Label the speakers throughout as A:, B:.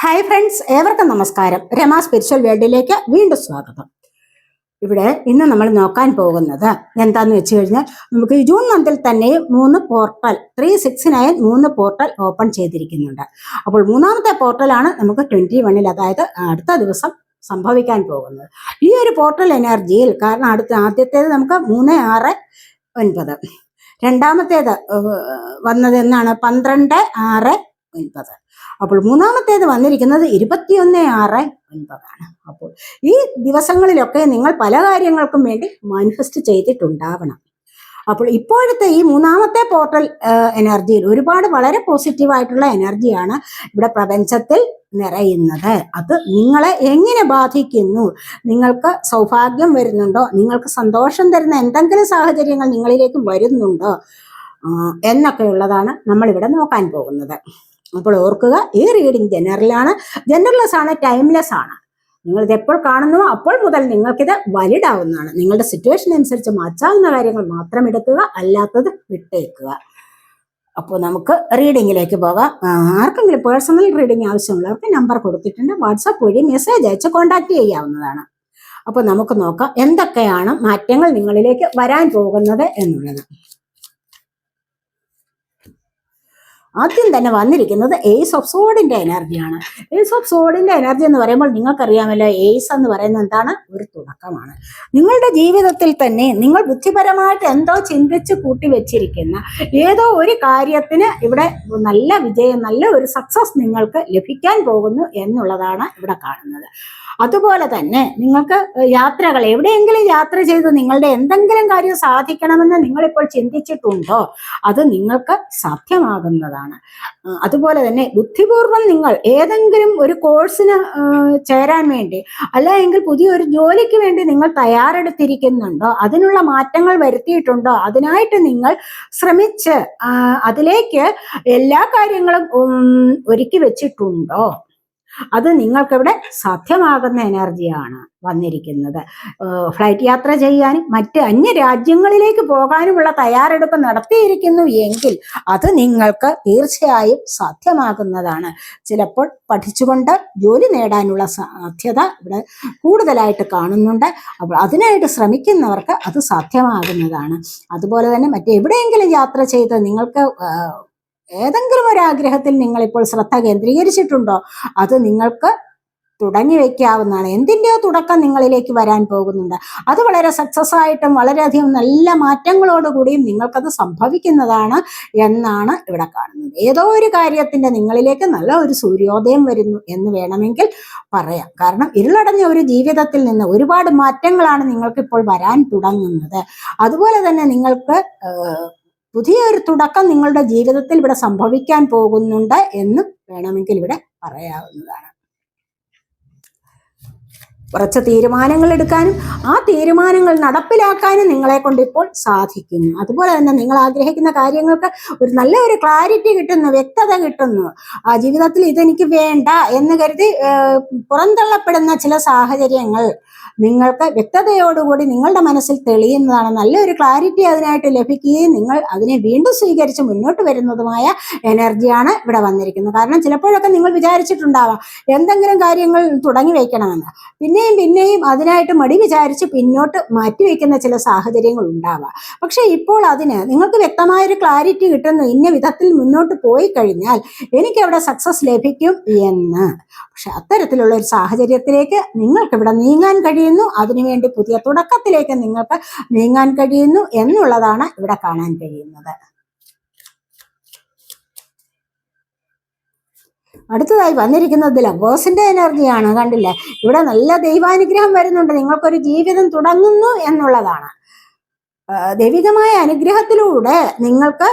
A: Hi friends ഏവർക്കും നമസ്കാരം. Rama spiritual വേൾഡിലേക്ക് വീണ്ടും സ്വാഗതം. ഇവിടെ ഇന്ന് നമ്മൾ നോക്കാൻ പോകുന്നത് എന്താന്ന് വെച്ച് കഴിഞ്ഞാൽ നമുക്ക് ജൂൺ മന്തിൽ തന്നെ മൂന്ന് പോർട്ടൽ ത്രീ സിക്സ് നയൻ മൂന്ന് പോർട്ടൽ ഓപ്പൺ ചെയ്തിരിക്കുന്നുണ്ട്. അപ്പോൾ മൂന്നാമത്തെ പോർട്ടലാണ് നമുക്ക് ട്വന്റി വണ്ണിൽ അതായത് അടുത്ത ദിവസം സംഭവിക്കാൻ പോകുന്നത്. ഈ ഒരു പോർട്ടൽ എനർജിയിൽ കാരണം അടുത്ത ആദ്യത്തേത് നമുക്ക് മൂന്ന് ആറ് ഒൻപത്. രണ്ടാമത്തേത് വന്നത് എന്നാണ്? പന്ത്രണ്ട് ആറ് ഒൻപത്. അപ്പോൾ മൂന്നാമത്തേത് വന്നിരിക്കുന്നത് ഇരുപത്തിയൊന്ന് ആറ് ഒൻപതാണ്. അപ്പോൾ ഈ ദിവസങ്ങളിലൊക്കെ നിങ്ങൾ പല കാര്യങ്ങൾക്കും വേണ്ടി മാനിഫെസ്റ്റ് ചെയ്തിട്ടുണ്ടാവണം. അപ്പോൾ ഇപ്പോഴത്തെ ഈ മൂന്നാമത്തെ പോർട്ടൽ എനർജിയിൽ ഒരുപാട് വളരെ പോസിറ്റീവായിട്ടുള്ള എനർജിയാണ് ഇവിടെ പ്രപഞ്ചത്തിൽ നിറയുന്നത്. അത് നിങ്ങളെ എങ്ങനെ ബാധിക്കുന്നു? നിങ്ങൾക്ക് സൗഭാഗ്യം വരുന്നുണ്ടോ? നിങ്ങൾക്ക് സന്തോഷം തരുന്ന എന്തെങ്കിലും സാഹചര്യങ്ങൾ നിങ്ങളിലേക്ക് വരുന്നുണ്ടോ? ആ, എന്നൊക്കെയുള്ളതാണ് നമ്മളിവിടെ നോക്കാൻ പോകുന്നത്. അപ്പോൾ ഓർക്കുക ഈ റീഡിംഗ് ജനറലാണ് ജനറൽലെസ് ആണ് ടൈംലെസ് ആണ്. നിങ്ങൾ ഇത് എപ്പോൾ കാണുന്നുവോ അപ്പോൾ മുതൽ നിങ്ങൾക്കിത് വലിഡ് ആവുന്നതാണ് നിങ്ങളുടെ സിറ്റുവേഷൻ അനുസരിച്ച് മാറ്റാവുന്ന കാര്യങ്ങൾ മാത്രം എടുക്കുക അല്ലാത്തത് വിട്ടേക്കുക. അപ്പോൾ നമുക്ക് റീഡിങ്ങിലേക്ക് പോകാം. ആർക്കെങ്കിലും പേഴ്സണൽ റീഡിംഗ് ആവശ്യമുള്ളവർക്ക് നമ്പർ കൊടുത്തിട്ടുണ്ട്. വാട്സാപ്പ് വഴി മെസ്സേജ് അയച്ച് കോൺടാക്ട് ചെയ്യാവുന്നതാണ്. അപ്പോൾ നമുക്ക് നോക്കാം എന്തൊക്കെയാണ് മാറ്റങ്ങൾ നിങ്ങളിലേക്ക് വരാൻ പോകുന്നത് എന്നുള്ളത്. ആദ്യം തന്നെ വന്നിരിക്കുന്നത് എയ്സ് ഓഫ് സോഡിന്റെ എനർജിയാണ് എയ്സ് ഓഫ് സോഡിന്റെ എനർജി എന്ന് പറയുമ്പോൾ നിങ്ങൾക്കറിയാമല്ലോ എയ്സ് എന്ന് പറയുന്നത് എന്താണ്? ഒരു തുടക്കമാണ്. നിങ്ങളുടെ ജീവിതത്തിൽ തന്നെ നിങ്ങൾ ബുദ്ധിപരമായിട്ട് എന്തോ ചിന്തിച്ച് കൂട്ടി വെച്ചിരിക്കുന്ന ഏതോ ഒരു കാര്യത്തിന് ഇവിടെ നല്ല വിജയം നല്ല ഒരു സക്സസ് നിങ്ങൾക്ക് ലഭിക്കാൻ പോകുന്നു എന്നുള്ളതാണ് ഇവിടെ കാണുന്നത്. അതുപോലെ തന്നെ നിങ്ങൾക്ക് യാത്രകൾ എവിടെയെങ്കിലും യാത്ര ചെയ്ത് നിങ്ങളുടെ എന്തെങ്കിലും കാര്യം സാധിക്കണമെന്ന് നിങ്ങളിപ്പോൾ ചിന്തിച്ചിട്ടുണ്ടോ? അത് നിങ്ങൾക്ക് സാധ്യമാകുന്നതാണ്. അതുപോലെ തന്നെ ബുദ്ധിപൂർവം നിങ്ങൾ ഏതെങ്കിലും ഒരു കോഴ്സിന് ചേരാൻ വേണ്ടി അല്ല എങ്കിൽ പുതിയൊരു ജോലിക്ക് വേണ്ടി നിങ്ങൾ തയ്യാറെടുത്തിരിക്കുന്നുണ്ടോ? അതിനുള്ള മാറ്റങ്ങൾ വരുത്തിയിട്ടുണ്ടോ? അതിനായിട്ട് നിങ്ങൾ ശ്രമിച്ച് അതിലേക്ക് എല്ലാ കാര്യങ്ങളും ഒരുക്കി വെച്ചിട്ടുണ്ടോ? അത് നിങ്ങൾക്കിവിടെ സാധ്യമാകുന്ന എനർജിയാണ് വന്നിരിക്കുന്നത്. ഫ്ലൈറ്റ് യാത്ര ചെയ്യാനും മറ്റ് അന്യ രാജ്യങ്ങളിലേക്ക് പോകാനുമുള്ള തയ്യാറെടുപ്പ് നടത്തിയിരിക്കുന്നു എങ്കിൽ അത് നിങ്ങൾക്ക് തീർച്ചയായും സാധ്യമാകുന്നതാണ്. ചിലപ്പോൾ പഠിച്ചുകൊണ്ട് ജോലി നേടാനുള്ള സാധ്യത ഇവിടെ കൂടുതലായിട്ട് കാണുന്നുണ്ട്. അപ്പോൾ അതിനായിട്ട് ശ്രമിക്കുന്നവർക്ക് അത് സാധ്യമാകുന്നതാണ്. അതുപോലെ തന്നെ മറ്റെവിടെയെങ്കിലും യാത്ര ചെയ്ത് നിങ്ങൾക്ക് ഏതെങ്കിലും ഒരു ആഗ്രഹത്തിൽ നിങ്ങൾ ഇപ്പോൾ ശ്രദ്ധ കേന്ദ്രീകരിച്ചിട്ടുണ്ടോ? അത് നിങ്ങൾക്ക് തുടങ്ങി വെക്കാവുന്നതാണ്. എന്തിന്റെയോ തുടക്കം നിങ്ങളിലേക്ക് വരാൻ പോകുന്നുണ്ട്. അത് വളരെ സക്സസ് ആയിട്ടും വളരെയധികം നല്ല മാറ്റങ്ങളോടുകൂടിയും നിങ്ങൾക്കത് സംഭവിക്കുന്നതാണ് എന്നാണ് ഇവിടെ കാണുന്നത്. ഏതോ ഒരു കാര്യത്തിന്റെ നിങ്ങളിലേക്ക് നല്ല ഒരു സൂര്യോദയം വരുന്നു എന്ന് വേണമെങ്കിൽ പറയാം. കാരണം ഇരുളടഞ്ഞ ഒരു ജീവിതത്തിൽ നിന്ന് ഒരുപാട് മാറ്റങ്ങളാണ് നിങ്ങൾക്കിപ്പോൾ വരാൻ തുടങ്ങുന്നത്. അതുപോലെ തന്നെ നിങ്ങൾക്ക് പുതിയൊരു തുടക്കം നിങ്ങളുടെ ജീവിതത്തിൽ ഇവിടെ സംഭവിക്കാൻ പോകുന്നുണ്ട് എന്ന് വേണമെങ്കിൽ ഇവിടെ പറയാവുന്നതാണ്. കുറച്ച് തീരുമാനങ്ങൾ എടുക്കാനും ആ തീരുമാനങ്ങൾ നടപ്പിലാക്കാനും നിങ്ങളെ കൊണ്ട് ഇപ്പോൾ സാധിക്കുന്നു. അതുപോലെ തന്നെ നിങ്ങൾ ആഗ്രഹിക്കുന്ന കാര്യങ്ങൾക്ക് ഒരു നല്ല ഒരു ക്ലാരിറ്റി കിട്ടുന്നു വ്യക്തത കിട്ടുന്നു. ആ ജീവിതത്തിൽ ഇതെനിക്ക് വേണ്ട എന്ന് കരുതി പുറന്തള്ളപ്പെടുന്ന ചില സാഹചര്യങ്ങൾ നിങ്ങൾക്ക് വ്യക്തതയോടുകൂടി നിങ്ങളുടെ മനസ്സിൽ തെളിയുന്നതാണ്. നല്ലൊരു ക്ലാരിറ്റി അതിനായിട്ട് ലഭിക്കുകയും നിങ്ങൾ അതിനെ വീണ്ടും സ്വീകരിച്ച് മുന്നോട്ട് വരുന്നതുമായ എനർജിയാണ് ഇവിടെ വന്നിരിക്കുന്നത്. കാരണം ചിലപ്പോഴൊക്കെ നിങ്ങൾ വിചാരിച്ചിട്ടുണ്ടാവാം എന്തെങ്കിലും കാര്യങ്ങൾ തുടങ്ങി വയ്ക്കണമെന്ന് പിന്നെയും പിന്നെയും അതിനായിട്ട് മടി വിചാരിച്ച് പിന്നോട്ട് മാറ്റിവെക്കുന്ന ചില സാഹചര്യങ്ങൾ ഉണ്ടാവാം. പക്ഷെ ഇപ്പോൾ അതിന് നിങ്ങൾക്ക് വ്യക്തമായൊരു ക്ലാരിറ്റി കിട്ടുന്ന. ഇന്ന വിധത്തിൽ മുന്നോട്ട് പോയി കഴിഞ്ഞാൽ എനിക്ക് അവിടെ സക്സസ് ലഭിക്കും എന്ന്. പക്ഷെ അത്തരത്തിലുള്ള ഒരു സാഹചര്യത്തിലേക്ക് നിങ്ങൾക്ക് ഇവിടെ നീങ്ങാൻ കഴിയുന്നു. അതിനുവേണ്ടി പുതിയ തുടക്കത്തിലേക്ക് നിങ്ങൾക്ക് നീങ്ങാൻ കഴിയുന്നു എന്നുള്ളതാണ് ഇവിടെ കാണാൻ കഴിയുന്നത്. അടുത്തതായി വന്നിരിക്കുന്നത് ലവേഴ്സിന്റെ എനർജിയാണ് കണ്ടില്ലേ? ഇവിടെ നല്ല ദൈവാനുഗ്രഹം വരുന്നുണ്ട്. നിങ്ങൾക്കൊരു ജീവിതം തുടങ്ങുന്നു എന്നുള്ളതാണ്. ദൈവികമായ അനുഗ്രഹത്തിലൂടെ നിങ്ങൾക്ക്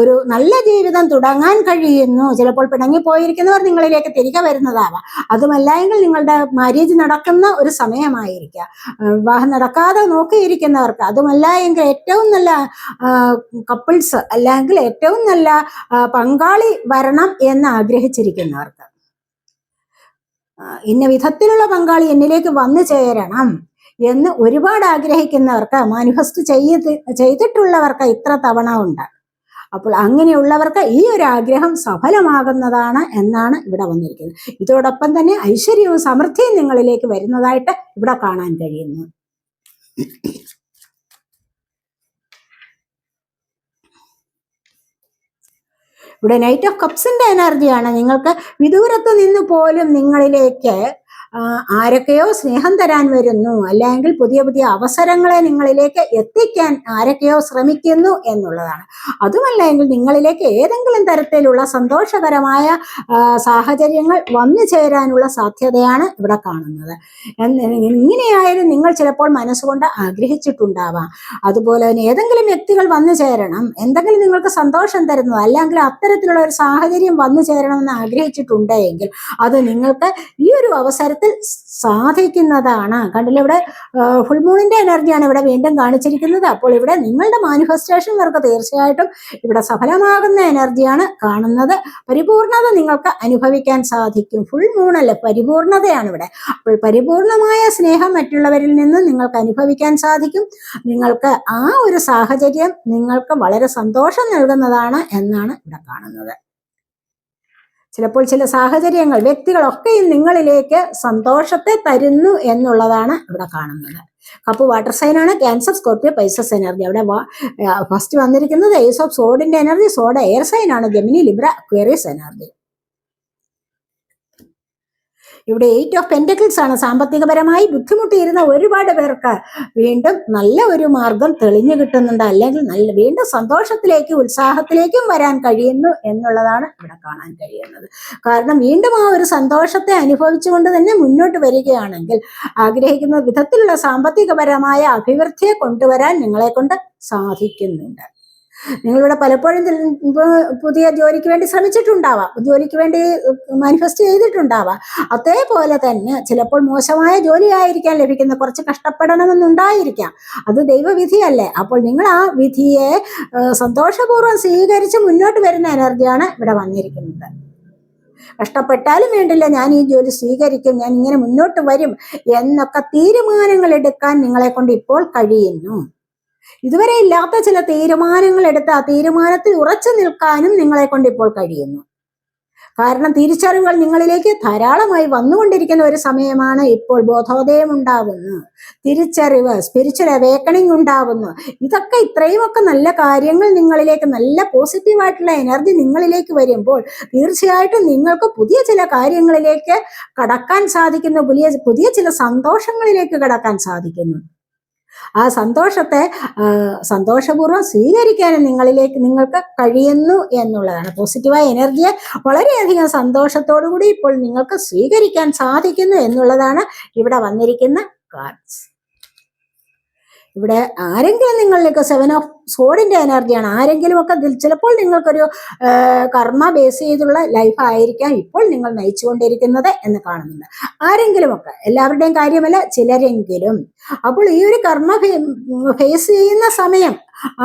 A: ഒരു നല്ല ജീവിതം തുടങ്ങാൻ കഴിയുന്നു. ചിലപ്പോൾ പിണങ്ങിപ്പോയിരിക്കുന്നവർ നിങ്ങളിലേക്ക് തിരികെ വരുന്നതാവാം. അതുമല്ല എങ്കിൽ നിങ്ങളുടെ മാര്യേജ് നടക്കുന്ന ഒരു സമയമായിരിക്കാം. വിവാഹം നടക്കാതെ നോക്കിയിരിക്കുന്നവർക്ക് അതുമല്ല എങ്കിൽ ഏറ്റവും നല്ല കപ്പിൾസ് അല്ലെങ്കിൽ ഏറ്റവും നല്ല പങ്കാളി വരണം എന്ന് ആഗ്രഹിച്ചിരിക്കുന്നവർക്ക്. ഇന്ന വിധത്തിലുള്ള പങ്കാളി എന്നിലേക്ക് വന്നു ചേരണം. എന്ന് ഒരുപാട് ആഗ്രഹിക്കുന്നവർക്ക് മാനിഫെസ്റ്റ് ചെയ്ത് ചെയ്തിട്ടുള്ളവർക്ക് ഇത്ര തവണ ഉണ്ട്. അപ്പോൾ അങ്ങനെയുള്ളവർക്ക് ഈ ഒരു ആഗ്രഹം സഫലമാകുന്നതാണ് എന്നാണ് ഇവിടെ വന്നിരിക്കുന്നത്. ഇതോടൊപ്പം തന്നെ ഐശ്വര്യവും സമൃദ്ധിയും നിങ്ങളിലേക്ക് വരുന്നതായിട്ട് ഇവിടെ കാണാൻ കഴിയുന്നു. ഇവിടെ നൈറ്റ് ഓഫ് കപ്സിന്റെ എനർജിയാണ് നിങ്ങൾക്ക് വിദൂരത്ത് നിന്ന് പോലും നിങ്ങളിലേക്ക് ആരൊക്കെയോ സ്നേഹം തരാൻ വരുന്നു. അല്ലെങ്കിൽ പുതിയ പുതിയ അവസരങ്ങളെ നിങ്ങളിലേക്ക് എത്തിക്കാൻ ആരൊക്കെയോ ശ്രമിക്കുന്നു എന്നുള്ളതാണ്. അതുമല്ല എങ്കിൽ നിങ്ങളിലേക്ക് ഏതെങ്കിലും തരത്തിലുള്ള സന്തോഷകരമായ സാഹചര്യങ്ങൾ വന്നു ചേരാനുള്ള സാധ്യതയാണ് ഇവിടെ കാണുന്നത്. ഇങ്ങനെയായാലും നിങ്ങൾ ചിലപ്പോൾ മനസ്സുകൊണ്ട് ആഗ്രഹിച്ചിട്ടുണ്ടാവാം. അതുപോലെ തന്നെ ഏതെങ്കിലും വ്യക്തികൾ വന്നു ചേരണം. എന്തെങ്കിലും നിങ്ങൾക്ക് സന്തോഷം തരുന്നത് അല്ലെങ്കിൽ അത്തരത്തിലുള്ള ഒരു സാഹചര്യം വന്നു ചേരണമെന്ന് ആഗ്രഹിച്ചിട്ടുണ്ടെങ്കിൽ അത് നിങ്ങൾക്ക് ഈ ഒരു അവസരത്തിൽ സാധിക്കുന്നതാണ്. കണ്ടില്ല ഇവിടെ ഫുൾ മൂണിന്റെ എനർജിയാണ് ഇവിടെ വീണ്ടും കാണിച്ചിരിക്കുന്നത്. അപ്പോൾ ഇവിടെ നിങ്ങളുടെ മാനിഫെസ്റ്റേഷൻ വർക്ക് തീർച്ചയായിട്ടും ഇവിടെ സഫലമാകുന്ന എനർജിയാണ് കാണുന്നത്. പരിപൂർണത നിങ്ങൾക്ക് അനുഭവിക്കാൻ സാധിക്കും. ഫുൾ മൂണല്ല പരിപൂർണതയാണ് ഇവിടെ. അപ്പോൾ പരിപൂർണമായ സ്നേഹം മറ്റുള്ളവരിൽ നിന്ന് നിങ്ങൾക്ക് അനുഭവിക്കാൻ സാധിക്കും. നിങ്ങൾക്ക് ആ ഒരു സാഹചര്യം നിങ്ങൾക്ക് വളരെ സന്തോഷം നൽകുന്നതാണ് എന്നാണ് ഇവിടെ കാണുന്നത്. ചിലപ്പോൾ ചില സാഹചര്യങ്ങൾ വ്യക്തികളൊക്കെയും നിങ്ങളിലേക്ക് സന്തോഷത്തെ തരുന്നു എന്നുള്ളതാണ് ഇവിടെ കാണുന്നത്. കപ്പ് വാട്ടർ സൈൻ ആണ് ക്യാൻസർ സ്കോർപ്പിയോ പൈസസ് എനർജി അവിടെ ഫസ്റ്റ് വന്നിരിക്കുന്നത് ഏസ് ഓഫ് സോഡിന്റെ എനർജി സോഡ എയർ സൈൻ ആണ് ജെമിനി ലിബ്ര ക്വേറിയസ് എനർജി ഇവിടെ എയ്റ്റ് ഓഫ് പെന്റക്കിൾസ് ആണ്. സാമ്പത്തികപരമായി ബുദ്ധിമുട്ടിയിരുന്ന ഒരുപാട് പേർക്ക് വീണ്ടും നല്ല ഒരു മാർഗം തെളിഞ്ഞു കിട്ടുന്നുണ്ട്. അല്ലെങ്കിൽ നല്ല വീണ്ടും സന്തോഷത്തിലേക്കും ഉത്സാഹത്തിലേക്കും വരാൻ കഴിയുന്നു എന്നുള്ളതാണ് ഇവിടെ കാണാൻ കഴിയുന്നത്. കാരണം വീണ്ടും ആ ഒരു സന്തോഷത്തെ അനുഭവിച്ചുകൊണ്ട് തന്നെ മുന്നോട്ട് വരികയാണെങ്കിൽ ആഗ്രഹിക്കുന്ന വിധത്തിലുള്ള സാമ്പത്തികപരമായ അഭിവൃദ്ധിയെ കൊണ്ടുവരാൻ നിങ്ങളെ കൊണ്ട് സാധിക്കുന്നുണ്ട്. നിങ്ങളിവിടെ പലപ്പോഴും പുതിയ ജോലിക്ക് വേണ്ടി ശ്രമിച്ചിട്ടുണ്ടാവാം. ജോലിക്ക് വേണ്ടി മാനിഫെസ്റ്റ് ചെയ്തിട്ടുണ്ടാവാം. അതേപോലെ തന്നെ ചിലപ്പോൾ മോശമായ ജോലിയായിരിക്കാൻ ലഭിക്കുന്ന കുറച്ച് കഷ്ടപ്പെടണമെന്നുണ്ടായിരിക്കാം. അത് ദൈവവിധിയല്ലേ. അപ്പോൾ നിങ്ങൾ ആ വിധിയെ സന്തോഷപൂർവം സ്വീകരിച്ച് മുന്നോട്ട് വരുന്ന എനർജിയാണ് ഇവിടെ വന്നിരിക്കുന്നത്. കഷ്ടപ്പെട്ടാലും വേണ്ടില്ല ഞാൻ ഈ ജോലി സ്വീകരിക്കും ഞാൻ ഇങ്ങനെ മുന്നോട്ട് വരും എന്നൊക്കെ തീരുമാനങ്ങൾ എടുക്കാൻ നിങ്ങളെ കൊണ്ട് ഇപ്പോൾ കഴിയുന്നു. ഇതുവരെ ഇല്ലാത്ത ചില തീരുമാനങ്ങൾ എടുത്ത് ആ തീരുമാനത്തിൽ ഉറച്ചു നിൽക്കാനും നിങ്ങളെ കൊണ്ട് ഇപ്പോൾ കഴിയുന്നു. കാരണം തിരിച്ചറിവുകൾ നിങ്ങളിലേക്ക് ധാരാളമായി വന്നുകൊണ്ടിരിക്കുന്ന ഒരു സമയമാണ് ഇപ്പോൾ ബോധോദയം ഉണ്ടാവുന്നു. തിരിച്ചറിവ് സ്പിരിച്വൽ അവേക്കണിങ് ഉണ്ടാവുന്നു. ഇതൊക്കെ ഇത്രയുമൊക്കെ നല്ല കാര്യങ്ങൾ നിങ്ങളിലേക്ക് നല്ല പോസിറ്റീവായിട്ടുള്ള എനർജി നിങ്ങളിലേക്ക് വരുമ്പോൾ തീർച്ചയായിട്ടും നിങ്ങൾക്ക് പുതിയ ചില കാര്യങ്ങളിലേക്ക് കടക്കാൻ സാധിക്കുന്നു. പുതിയ പുതിയ ചില സന്തോഷങ്ങളിലേക്ക് കടക്കാൻ സാധിക്കുന്നു. ആ സന്തോഷത്തെ സന്തോഷപൂർവം സ്വീകരിക്കാനും നിങ്ങളിലേക്ക് നിങ്ങൾക്ക് കഴിയുന്നു എന്നുള്ളതാണ്. പോസിറ്റീവായ എനർജിയെ വളരെയധികം സന്തോഷത്തോടു കൂടി ഇപ്പോൾ നിങ്ങൾക്ക് സ്വീകരിക്കാൻ സാധിക്കുന്നു എന്നുള്ളതാണ് ഇവിടെ വന്നിരിക്കുന്ന കാർഡ്സ് ഇവിടെ ആരെങ്കിലും നിങ്ങളിലേക്ക് സെവൻ ഓഫ് സോഡിന്റെ എനർജിയാണ് ആരെങ്കിലും ഒക്കെ ചിലപ്പോൾ നിങ്ങൾക്കൊരു കർമ്മ ബേസ് ചെയ്തുള്ള ലൈഫ് ആയിരിക്കാം ഇപ്പോൾ നിങ്ങൾ നയിച്ചുകൊണ്ടിരിക്കുന്നത് എന്ന് കാണുന്നുണ്ട്. ആരെങ്കിലും ഒക്കെ എല്ലാവരുടെയും കാര്യമല്ല ചിലരെങ്കിലും. അപ്പോൾ ഈ ഒരു കർമ്മ ഫേസ് ചെയ്യുന്ന സമയം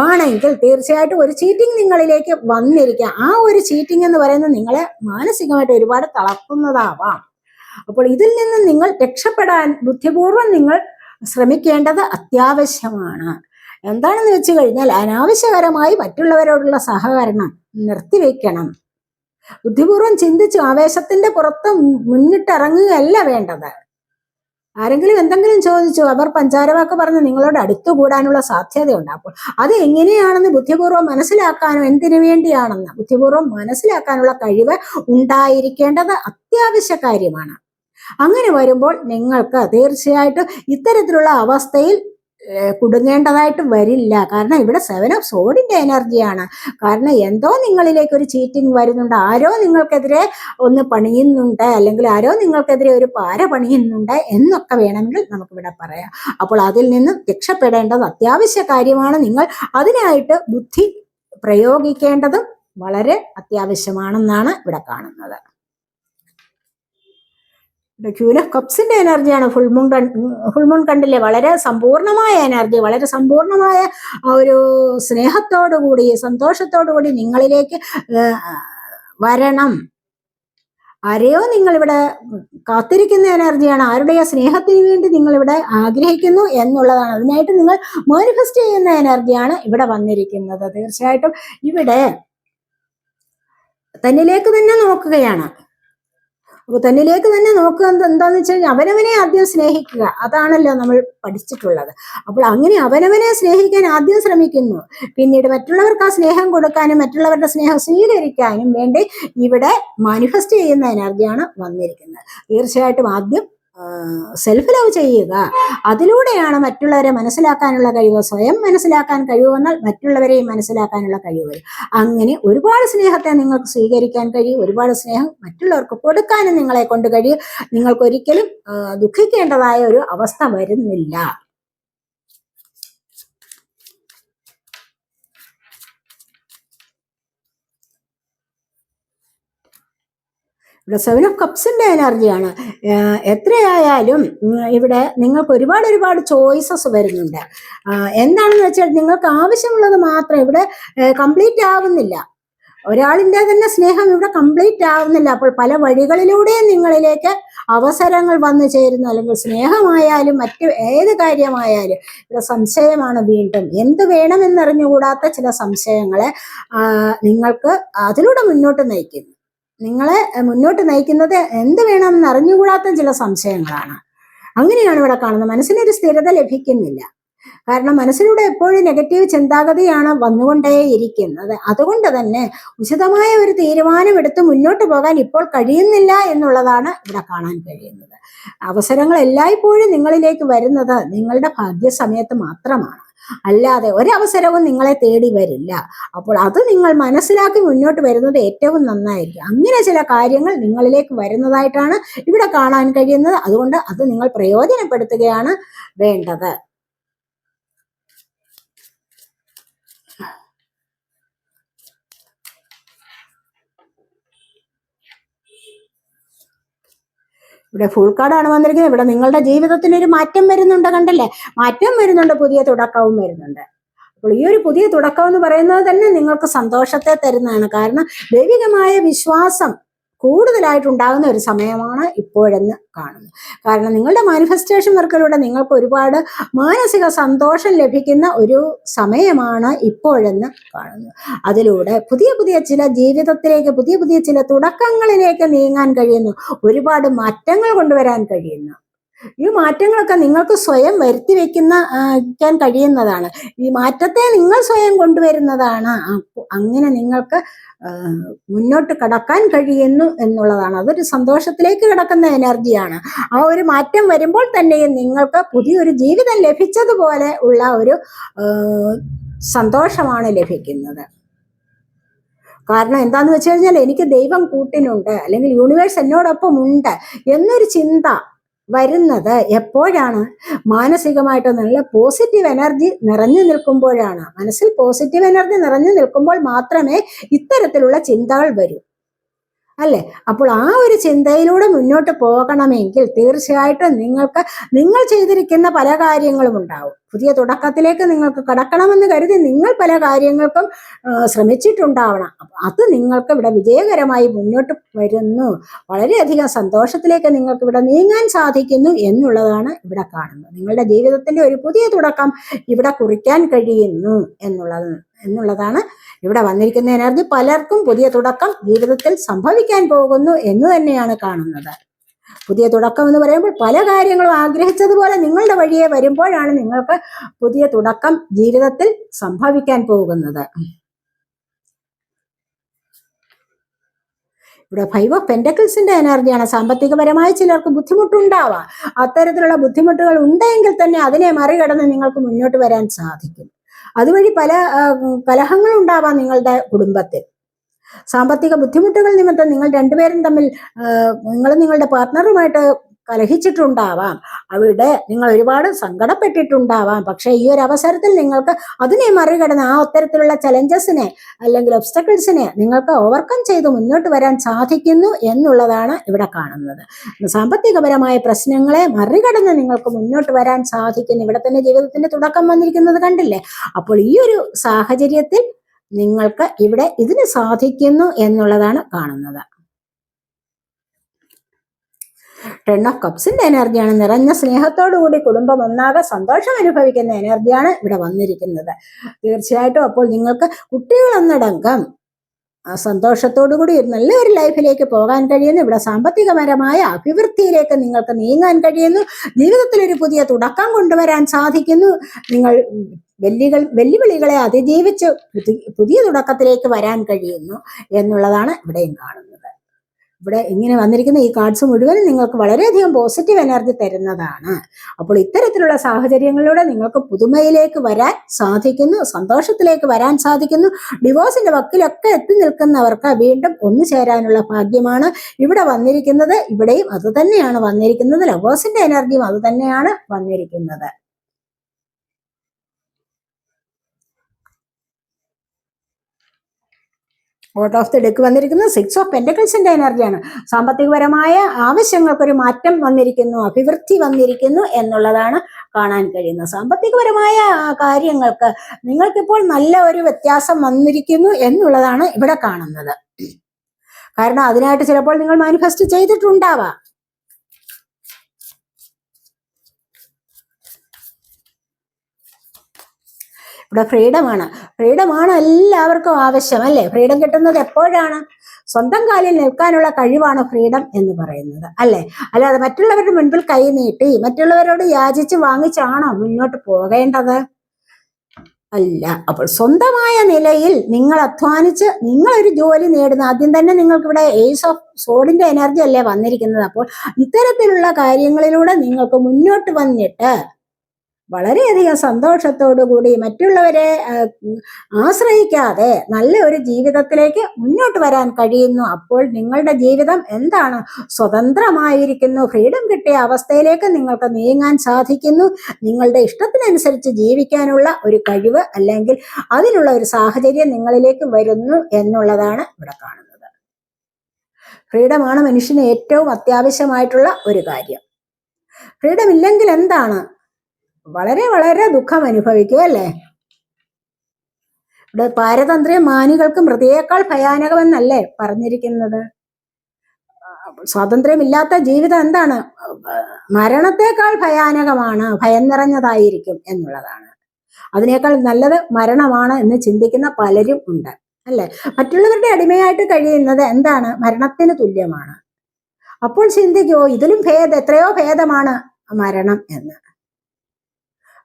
A: ആണെങ്കിൽ തീർച്ചയായിട്ടും ഒരു ചീറ്റിംഗ് നിങ്ങളിലേക്ക് വന്നിരിക്കാം. ആ ഒരു ചീറ്റിംഗ് എന്ന് പറയുന്നത് നിങ്ങളെ മാനസികമായിട്ട് ഒരുപാട് തളർത്തുന്നതാവാം. അപ്പോൾ ഇതിൽ നിന്ന് നിങ്ങൾ രക്ഷപ്പെടാൻ ബുദ്ധിപൂർവം നിങ്ങൾ ശ്രമിക്കേണ്ടത് അത്യാവശ്യമാണ്. എന്താണെന്ന് വെച്ചു കഴിഞ്ഞാൽ അനാവശ്യകരമായി മറ്റുള്ളവരോടുള്ള സഹകരണം നിർത്തിവെക്കണം. ബുദ്ധിപൂർവം ചിന്തിച്ചു ആവേശത്തിന്റെ പുറത്ത് മുന്നിട്ടിറങ്ങുകയല്ല വേണ്ടത്. ആരെങ്കിലും എന്തെങ്കിലും ചോദിച്ചു അവർ പഞ്ചാരവാക്ക് പറഞ്ഞ് നിങ്ങളോട് അടുത്തുകൂടാനുള്ള സാധ്യതയുണ്ട്. അപ്പോൾ അത് എങ്ങനെയാണെന്ന് ബുദ്ധിപൂർവം മനസ്സിലാക്കാനോ എന്തിനു വേണ്ടിയാണെന്ന് ബുദ്ധിപൂർവം മനസ്സിലാക്കാനുള്ള കഴിവ് ഉണ്ടായിരിക്കേണ്ടത് അത്യാവശ്യ കാര്യമാണ്. അങ്ങനെ വരുമ്പോൾ നിങ്ങൾക്ക് തീർച്ചയായിട്ടും ഇത്തരത്തിലുള്ള അവസ്ഥയിൽ കുടുങ്ങേണ്ടതായിട്ട് വരില്ല. കാരണം ഇവിടെ സെവൻ ഓഫ് സോഡിന്റെ എനർജിയാണ് കാരണം എന്തോ നിങ്ങളിലേക്ക് ഒരു ചീറ്റിംഗ് വരുന്നുണ്ട്. ആരോ നിങ്ങൾക്കെതിരെ ഒന്ന് പണിയുന്നുണ്ട്. അല്ലെങ്കിൽ ആരോ നിങ്ങൾക്കെതിരെ ഒരു പാര പണിയുന്നുണ്ട് എന്നൊക്കെ വേണമെങ്കിൽ നമുക്കിവിടെ പറയാം. അപ്പോൾ അതിൽ നിന്നും രക്ഷപ്പെടേണ്ടത് അത്യാവശ്യ കാര്യമാണ്. നിങ്ങൾ അതിനായിട്ട് ബുദ്ധി പ്രയോഗിക്കേണ്ടതും വളരെ അത്യാവശ്യമാണെന്നാണ് ഇവിടെ കാണുന്നത്. ക്യൂൻ ഓഫ് കപ്സിന്റെ എനർജിയാണ് ഫുൾമൂൺ മൂൺ ഫുൾ മൂൺ കണ്ടില്ലേ? വളരെ സമ്പൂർണമായ എനർജി വളരെ സമ്പൂർണമായ ഒരു സ്നേഹത്തോടു കൂടി സന്തോഷത്തോടു കൂടി നിങ്ങളിലേക്ക് വരണം. ആരെയോ നിങ്ങളിവിടെ കാത്തിരിക്കുന്ന എനർജിയാണ് ആരുടെയോ സ്നേഹത്തിന് വേണ്ടി നിങ്ങളിവിടെ ആഗ്രഹിക്കുന്നു എന്നുള്ളതാണ്. അതിനായിട്ട് നിങ്ങൾ മാനിഫെസ്റ്റ് ചെയ്യുന്ന എനർജിയാണ് ഇവിടെ വന്നിരിക്കുന്നത്. തീർച്ചയായിട്ടും ഇവിടെ തന്നിലേക്ക് തന്നെ നോക്കുകയാണ്. തന്നിലേക്ക് തന്നെ നോക്കുക എന്ത് എന്താന്ന് വെച്ച് കഴിഞ്ഞാൽ അവനവനെ ആദ്യം സ്നേഹിക്കുക. അതാണല്ലോ നമ്മൾ പഠിച്ചിട്ടുള്ളത്. അപ്പോൾ അങ്ങനെ അവനവനെ സ്നേഹിക്കാൻ ആദ്യം ശ്രമിക്കുന്നു. പിന്നീട് മറ്റുള്ളവർക്ക് ആ സ്നേഹം കൊടുക്കാനും മറ്റുള്ളവരുടെ സ്നേഹം സ്വീകരിക്കാനും വേണ്ടി ഇവിടെ മാനിഫെസ്റ്റ് ചെയ്യുന്ന എനർജിയാണ് വന്നിരിക്കുന്നത്. തീർച്ചയായിട്ടും ആദ്യം സെൽഫ് ലവ് ചെയ്യുക. അതിലൂടെയാണ് മറ്റുള്ളവരെ മനസ്സിലാക്കാനുള്ള കഴിവ്. സ്വയം മനസ്സിലാക്കാൻ കഴിവുവന്നാൽ മറ്റുള്ളവരെയും മനസ്സിലാക്കാനുള്ള കഴിവ് വരും. അങ്ങനെ ഒരുപാട് സ്നേഹത്തെ നിങ്ങൾക്ക് സ്വീകരിക്കാൻ കഴിയും. ഒരുപാട് സ്നേഹം മറ്റുള്ളവർക്ക് കൊടുക്കാനും നിങ്ങളെ കൊണ്ട് കഴിയും. നിങ്ങൾക്ക് ഒരിക്കലും ദുഃഖിക്കേണ്ടതായ ഒരു അവസ്ഥ വരുന്നില്ല. ഇവിടെ സെവൻ ഓഫ് കപ്സിന്റെ എനർജിയാണ് എത്രയായാലും ഇവിടെ നിങ്ങൾക്ക് ഒരുപാട് ഒരുപാട് ചോയ്സസ് വരുന്നുണ്ട്. എന്താണെന്ന് വെച്ചാൽ നിങ്ങൾക്ക് ആവശ്യമുള്ളത് മാത്രം ഇവിടെ കംപ്ലീറ്റ് ആവുന്നില്ല. ഒരാളിന്റെ തന്നെ സ്നേഹം ഇവിടെ കംപ്ലീറ്റ് ആവുന്നില്ല. അപ്പോൾ പല വഴികളിലൂടെയും നിങ്ങളിലേക്ക് അവസരങ്ങൾ വന്നു ചേരുന്നു. അല്ലെങ്കിൽ സ്നേഹമായാലും മറ്റ് ഏത് കാര്യമായാലും ഇവിടെ സംശയമാണ് വീണ്ടും. എന്ത് വേണമെന്നറിഞ്ഞുകൂടാത്ത ചില സംശയങ്ങളെ നിങ്ങൾക്ക് അതിലൂടെ മുന്നോട്ട് നയിക്കുന്നു. നിങ്ങളെ മുന്നോട്ട് നയിക്കുന്നത് എന്ത് വേണമെന്ന് അറിഞ്ഞുകൂടാത്ത ചില സംശയങ്ങളാണ്. അങ്ങനെയാണ് ഇവിടെ കാണുന്നത്. മനസ്സിനൊരു സ്ഥിരത ലഭിക്കുന്നില്ല. കാരണം മനസ്സിലൂടെ എപ്പോഴും നെഗറ്റീവ് ചിന്താഗതിയാണ് വന്നുകൊണ്ടേയിരിക്കുന്നത്. അതുകൊണ്ട് തന്നെ ഉചിതമായ ഒരു തീരുമാനമെടുത്ത് മുന്നോട്ട് പോകാൻ ഇപ്പോൾ കഴിയുന്നില്ല എന്നുള്ളതാണ് ഇവിടെ കാണാൻ കഴിയുന്നത്. അവസരങ്ങൾ എല്ലായ്പ്പോഴും നിങ്ങളിലേക്ക് വരുന്നത് നിങ്ങളുടെ ഭാഗ്യസമയത്ത് മാത്രമാണ്. അല്ലാതെ ഒരവസരവും നിങ്ങളെ തേടി വരില്ല. അപ്പോൾ അത് നിങ്ങൾ മനസ്സിലാക്കി മുന്നോട്ട് വരുന്നത് ഏറ്റവും നന്നായിരിക്കും. അങ്ങനെ ചില കാര്യങ്ങൾ നിങ്ങളിലേക്ക് വരുന്നതായിട്ടാണ് ഇവിടെ കാണാൻ കഴിയുന്നത്. അതുകൊണ്ട് അത് നിങ്ങൾ പ്രയോജനപ്പെടുത്തുകയാണ് വേണ്ടത്. ഇവിടെ ഫുൾ കാർഡാണ് വന്നിരിക്കുന്നത്. ഇവിടെ നിങ്ങളുടെ ജീവിതത്തിൽ ഒരു മാറ്റം വരുന്നുണ്ട് കണ്ടല്ലേ? മാറ്റം വരുന്നുണ്ട് പുതിയ തുടക്കവും വരുന്നുണ്ട്. അപ്പോൾ ഈ ഒരു പുതിയ തുടക്കം എന്ന് പറയുന്നത് തന്നെ നിങ്ങൾക്ക് സന്തോഷത്തെ തരുന്നതാണ്. കാരണം ദൈവികമായ വിശ്വാസം കൂടുതലായിട്ടുണ്ടാകുന്ന ഒരു സമയമാണ് ഇപ്പോഴെന്ന് കാണുന്നു കാരണം നിങ്ങളുടെ മാനിഫെസ്റ്റേഷൻ വർക്കിലൂടെ നിങ്ങൾക്ക് ഒരുപാട് മാനസിക സന്തോഷം ലഭിക്കുന്ന ഒരു സമയമാണ് ഇപ്പോഴെന്ന് കാണുന്നു. അതിലൂടെ പുതിയ പുതിയ ചില ജീവിതത്തിലേക്ക് പുതിയ പുതിയ ചില തുടക്കങ്ങളിലേക്ക് നീങ്ങാൻ കഴിയുന്നു. ഒരുപാട് മാറ്റങ്ങൾ കൊണ്ടുവരാൻ കഴിയുന്നു. ഈ മാറ്റങ്ങളൊക്കെ നിങ്ങൾക്ക് സ്വയം വരുത്തി വെക്കുന്ന ക്കാൻ കഴിയുന്നതാണ്. ഈ മാറ്റത്തെ നിങ്ങൾ സ്വയം കൊണ്ടുവരുന്നതാണ്. അങ്ങനെ നിങ്ങൾക്ക് മുന്നോട്ട് കടക്കാൻ കഴിയുന്നു എന്നുള്ളതാണ്. അതൊരു സന്തോഷത്തിലേക്ക് കിടക്കുന്ന എനർജിയാണ്. ആ ഒരു മാറ്റം വരുമ്പോൾ തന്നെയും നിങ്ങൾക്ക് പുതിയൊരു ജീവിതം ലഭിച്ചതുപോലെ ഉള്ള ഒരു സന്തോഷമാണ് ലഭിക്കുന്നത്. കാരണം എന്താന്ന് വെച്ച് കഴിഞ്ഞാൽ എനിക്ക് ദൈവം കൂട്ടിനുണ്ട് അല്ലെങ്കിൽ യൂണിവേഴ്സ് എന്നോടൊപ്പം ഉണ്ട് എന്നൊരു ചിന്ത വരുന്നത് എപ്പോഴാണ്? മാനസികമായിട്ട് നല്ല പോസിറ്റീവ് എനർജി നിറഞ്ഞു നിൽക്കുമ്പോഴാണ്. മനസ്സിൽ പോസിറ്റീവ് എനർജി നിറഞ്ഞു നിൽക്കുമ്പോൾ മാത്രമേ ഇത്തരത്തിലുള്ള ചിന്തകൾ വരൂ. അല്ലെ? അപ്പോൾ ആ ഒരു ചിന്തയിലൂടെ മുന്നോട്ട് പോകണമെങ്കിൽ തീർച്ചയായിട്ടും നിങ്ങൾക്ക് നിങ്ങൾ ചെയ്തിരിക്കുന്ന പല കാര്യങ്ങളും ഉണ്ടാവും. പുതിയ തുടക്കത്തിലേക്ക് നിങ്ങൾക്ക് കടക്കണമെന്ന് കരുതി നിങ്ങൾ പല കാര്യങ്ങൾക്കും ശ്രമിച്ചിട്ടുണ്ടാവണം. അത് നിങ്ങൾക്ക് ഇവിടെ വിജയകരമായി മുന്നോട്ട് വരുന്നു. വളരെയധികം സന്തോഷത്തിലേക്ക് നിങ്ങൾക്ക് ഇവിടെ നീങ്ങാൻ സാധിക്കുന്നു എന്നുള്ളതാണ് ഇവിടെ കാണുന്നത്. നിങ്ങളുടെ ജീവിതത്തിന്റെ ഒരു പുതിയ തുടക്കം ഇവിടെ കുറിക്കാൻ കഴിയുന്നു എന്നുള്ളത് എന്നുള്ളതാണ് ഇവിടെ വന്നിരിക്കുന്ന എനർജി പലർക്കും പുതിയ തുടക്കം ജീവിതത്തിൽ സംഭവിക്കാൻ പോകുന്നു എന്ന് തന്നെയാണ് കാണുന്നത്. പുതിയ തുടക്കം എന്ന് പറയുമ്പോൾ പല കാര്യങ്ങളും ആഗ്രഹിച്ചതുപോലെ നിങ്ങളുടെ വഴിയെ വരുമ്പോഴാണ് നിങ്ങൾക്ക് പുതിയ തുടക്കം ജീവിതത്തിൽ സംഭവിക്കാൻ പോകുന്നത്. ഇവിടെ ഫൈവ് ഓഫ് പെൻഡക്കിൾസിന്റെ എനർജിയാണ്. സാമ്പത്തികപരമായി ചിലർക്ക് ബുദ്ധിമുട്ടുണ്ടാവാം. അത്തരത്തിലുള്ള ബുദ്ധിമുട്ടുകൾ ഉണ്ടെങ്കിൽ തന്നെ അതിനെ മറികടന്ന് നിങ്ങൾക്ക് മുന്നോട്ട് വരാൻ സാധിക്കും. അതുവഴി പല കലഹങ്ങൾ ഉണ്ടാവാം നിങ്ങളുടെ കുടുംബത്തിൽ. സാമ്പത്തിക ബുദ്ധിമുട്ടുകൾ നിമിത്തം നിങ്ങൾ രണ്ടുപേരും തമ്മിൽ നിങ്ങൾ നിങ്ങളുടെ പാർട്ട്ണറുമായിട്ട് കലഹിച്ചിട്ടുണ്ടാവാം. അവിടെ നിങ്ങൾ ഒരുപാട് സങ്കടപ്പെട്ടിട്ടുണ്ടാവാം. പക്ഷേ ഈ ഒരു അവസരത്തിൽ നിങ്ങൾക്ക് അതിനെ മറികടന്ന് ആ അത്തരത്തിലുള്ള ചലഞ്ചസിനെ അല്ലെങ്കിൽ ഒബ്സ്റ്റക്കിൾസിനെ നിങ്ങൾക്ക് ഓവർകം ചെയ്ത് മുന്നോട്ട് വരാൻ സാധിക്കുന്നു എന്നുള്ളതാണ് ഇവിടെ കാണുന്നത്. സാമ്പത്തികപരമായ പ്രശ്നങ്ങളെ മറികടന്ന് നിങ്ങൾക്ക് മുന്നോട്ട് വരാൻ സാധിക്കുന്നു. ഇവിടെ തന്നെ ജീവിതത്തിന്റെ തുടക്കം വന്നിരിക്കുന്നത് കണ്ടില്ലേ? അപ്പോൾ ഈ ഒരു സാഹചര്യത്തിൽ നിങ്ങൾക്ക് ഇവിടെ ഇതിന് സാധിക്കുന്നു എന്നുള്ളതാണ് കാണുന്നത്. ടെൻ ഓഫ് കപ്സിന്റെ എനർജിയാണ് നിറഞ്ഞ സ്നേഹത്തോടു കൂടി കുടുംബം ഒന്നാകെ സന്തോഷം അനുഭവിക്കുന്ന എനർജിയാണ് ഇവിടെ വന്നിരിക്കുന്നത്. തീർച്ചയായിട്ടും അപ്പോൾ നിങ്ങൾക്ക് കുട്ടികളെന്നടങ്കം ആ സന്തോഷത്തോടു കൂടി ഒരു നല്ലൊരു ലൈഫിലേക്ക് പോകാൻ കഴിയുന്നു. ഇവിടെ സാമ്പത്തികപരമായ അഭിവൃദ്ധിയിലേക്ക് നിങ്ങൾക്ക് നീങ്ങാൻ കഴിയുന്നു. ജീവിതത്തിൽ ഒരു പുതിയ തുടക്കം കൊണ്ടുവരാൻ സാധിക്കുന്നു. നിങ്ങൾ വെല്ലുകൾ വെല്ലുവിളികളെ അതിജീവിച്ച് പുതിയ തുടക്കത്തിലേക്ക് വരാൻ കഴിയുന്നു എന്നുള്ളതാണ് ഇവിടെയും കാണുന്നത്. ഇവിടെ ഇങ്ങനെ വന്നിരിക്കുന്ന ഈ കാർഡ്സ് മുഴുവനും നിങ്ങൾക്ക് വളരെയധികം പോസിറ്റീവ് എനർജി തരുന്നതാണ്. അപ്പോൾ ഇത്തരത്തിലുള്ള സാഹചര്യങ്ങളിലൂടെ നിങ്ങൾക്ക് പുതുമയിലേക്ക് വരാൻ സാധിക്കുന്നു സന്തോഷത്തിലേക്ക് വരാൻ സാധിക്കുന്നു ഡിവോഴ്സിന്റെ വക്കിലൊക്കെ എത്തി നിൽക്കുന്നവർക്ക് വീണ്ടും ഒന്നു ചേരാനുള്ള ഭാഗ്യമാണ് ഇവിടെ വന്നിരിക്കുന്നത്. ഇവിടെയും അത് തന്നെയാണ് വന്നിരിക്കുന്നത്. ലവേഴ്സിന്റെ എനർജിയും അത് തന്നെയാണ് വന്നിരിക്കുന്നത്. ഔട്ട് ഓഫ് ദി ഡെക്ക് വന്നിരിക്കുന്നത് സിക്സ് ഓഫ് പെന്റക്കിൾസിന്റെ എനർജിയാണ് സാമ്പത്തികപരമായ ആവശ്യങ്ങൾക്കൊരു മാറ്റം വന്നിരിക്കുന്നു അഭിവൃദ്ധി വന്നിരിക്കുന്നു എന്നുള്ളതാണ് കാണാൻ കഴിയുന്നത്. സാമ്പത്തികപരമായ കാര്യങ്ങൾക്ക് നിങ്ങൾക്കിപ്പോൾ നല്ല ഒരു വ്യത്യാസം വന്നിരിക്കുന്നു എന്നുള്ളതാണ് ഇവിടെ കാണുന്നത്. കാരണം അതിനായിട്ട് ചിലപ്പോൾ നിങ്ങൾ മാനിഫെസ്റ്റ് ചെയ്തിട്ടുണ്ടാവാം. ഇവിടെ ഫ്രീഡമാണ് ഫ്രീഡമാണ് എല്ലാവർക്കും ആവശ്യം അല്ലേ? ഫ്രീഡം കിട്ടുന്നത് എപ്പോഴാണ്? സ്വന്തം കാലിൽ നിൽക്കാനുള്ള കഴിവാണ് ഫ്രീഡം എന്ന് പറയുന്നത് അല്ലേ? അല്ലാതെ മറ്റുള്ളവരുടെ മുൻപിൽ കൈ നീട്ടി മറ്റുള്ളവരോട് യാചിച്ച് വാങ്ങിച്ചാണോ മുന്നോട്ട് പോകേണ്ടത്? അല്ല അപ്പോൾ സ്വന്തമായ നിലയിൽ നിങ്ങൾ അധ്വാനിച്ച് നിങ്ങൾ ഒരു ജോലി നേടുന്ന ആദ്യം തന്നെ നിങ്ങൾക്ക് ഇവിടെ ഏസ് ഓഫ് സോഡിന്റെ എനർജി അല്ലേ വന്നിരിക്കുന്നത്? അപ്പോൾ ഇത്തരത്തിലുള്ള കാര്യങ്ങളിലൂടെ നിങ്ങൾക്ക് മുന്നോട്ട് വന്നിട്ട് വളരെയധികം സന്തോഷത്തോടു കൂടി മറ്റുള്ളവരെ ആശ്രയിക്കാതെ നല്ല ഒരു ജീവിതത്തിലേക്ക് മുന്നോട്ട് വരാൻ കഴിയുന്നു. അപ്പോൾ നിങ്ങളുടെ ജീവിതം എന്താണ്? സ്വതന്ത്രമായിരിക്കുന്നു. ഫ്രീഡം കിട്ടിയ അവസ്ഥയിലേക്ക് നിങ്ങൾക്ക് നീങ്ങാൻ സാധിക്കുന്നു. നിങ്ങളുടെ ഇഷ്ടത്തിനനുസരിച്ച് ജീവിക്കാനുള്ള ഒരു കഴിവ് അല്ലെങ്കിൽ അതിനുള്ള ഒരു സാഹചര്യം നിങ്ങളിലേക്ക് വരുന്നു എന്നുള്ളതാണ് ഇവിടെ കാണുന്നത്. ഫ്രീഡമാണ് മനുഷ്യന് ഏറ്റവും അത്യാവശ്യമായിട്ടുള്ള ഒരു കാര്യം. ഫ്രീഡം ഇല്ലെങ്കിൽ എന്താണ്? വളരെ വളരെ ദുഃഖം അനുഭവിക്കും അല്ലേ? ഇവിടെ പാരതന്ത്ര്യം മാനികൾക്ക് മൃതിയേക്കാൾ ഭയാനകമെന്നല്ലേ പറഞ്ഞിരിക്കുന്നത്. സ്വാതന്ത്ര്യമില്ലാത്ത ജീവിതം എന്താണ്? മരണത്തെക്കാൾ ഭയാനകമാണ് ഭയം നിറഞ്ഞതായിരിക്കും എന്നുള്ളതാണ്. അതിനേക്കാൾ നല്ലത് മരണമാണ് എന്ന് ചിന്തിക്കുന്ന പലരും ഉണ്ട് അല്ലെ? മറ്റുള്ളവരുടെ അടിമയായിട്ട് കഴിയുന്നത് എന്താണ്? മരണത്തിന് തുല്യമാണ്. അപ്പോൾ ചിന്തിക്കുമോ ഇതിലും ഭേദം എത്രയോ ഭേദമാണ് മരണം എന്ന്.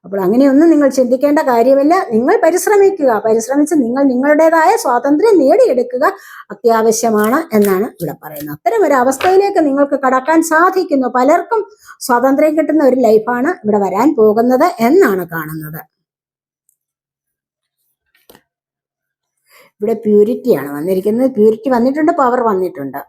A: അപ്പോൾ അങ്ങനെയൊന്നും നിങ്ങൾ ചിന്തിക്കേണ്ട കാര്യമില്ല. നിങ്ങൾ പരിശ്രമിക്കുക. പരിശ്രമിച്ച് നിങ്ങൾ നിങ്ങളുടേതായ സ്വാതന്ത്ര്യം നേടിയെടുക്കുക അത്യാവശ്യമാണ് എന്നാണ് ഇവിടെ പറയുന്നത്. അത്തരം ഒരു അവസ്ഥയിലേക്ക് നിങ്ങൾക്ക് കടക്കാൻ സാധിക്കുന്നു. പലർക്കും സ്വാതന്ത്ര്യം കിട്ടുന്ന ഒരു ലൈഫാണ് ഇവിടെ വരാൻ പോകുന്നത് എന്നാണ് കാണുന്നത്. ഇവിടെ പ്യൂരിറ്റിയാണ് വന്നിരിക്കുന്നത്. പ്യൂരിറ്റി വന്നിട്ടുണ്ട് പവർ വന്നിട്ടുണ്ട്.